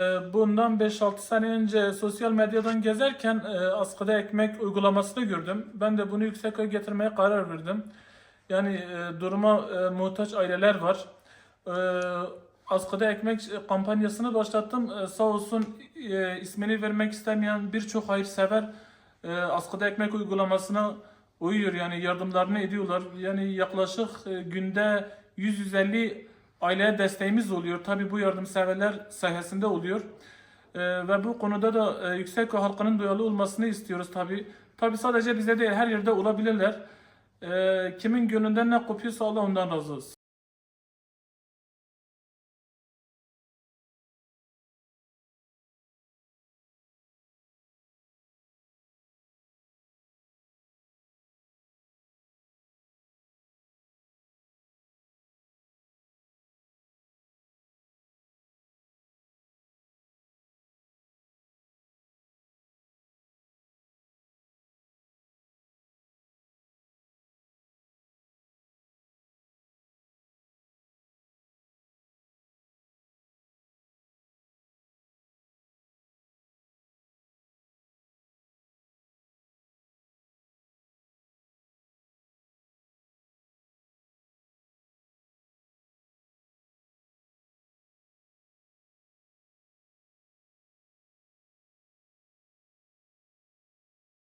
Ee, Bundan 5-6 sene önce sosyal medyadan gezerken e, askıda ekmek uygulamasını gördüm. Ben de bunu yüksekoya getirmeye karar verdim. Yani e, duruma e, muhtaç aileler var. E, askıda ekmek kampanyasını başlattım. Sağ olsun ismini vermek istemeyen birçok hayırsever askıda ekmek uygulamasına uyuyor. Yani yardımlarını ediyorlar. Yani yaklaşık günde 100-150 aileye desteğimiz oluyor. Tabi bu yardımseverler sayesinde oluyor. Ee, ve bu konuda da e, yüksek halkının duyarlı olmasını istiyoruz tabi. Tabi sadece bize değil her yerde olabilirler. Ee, kimin gönlünden ne kopuyorsa Allah ondan razı olsun.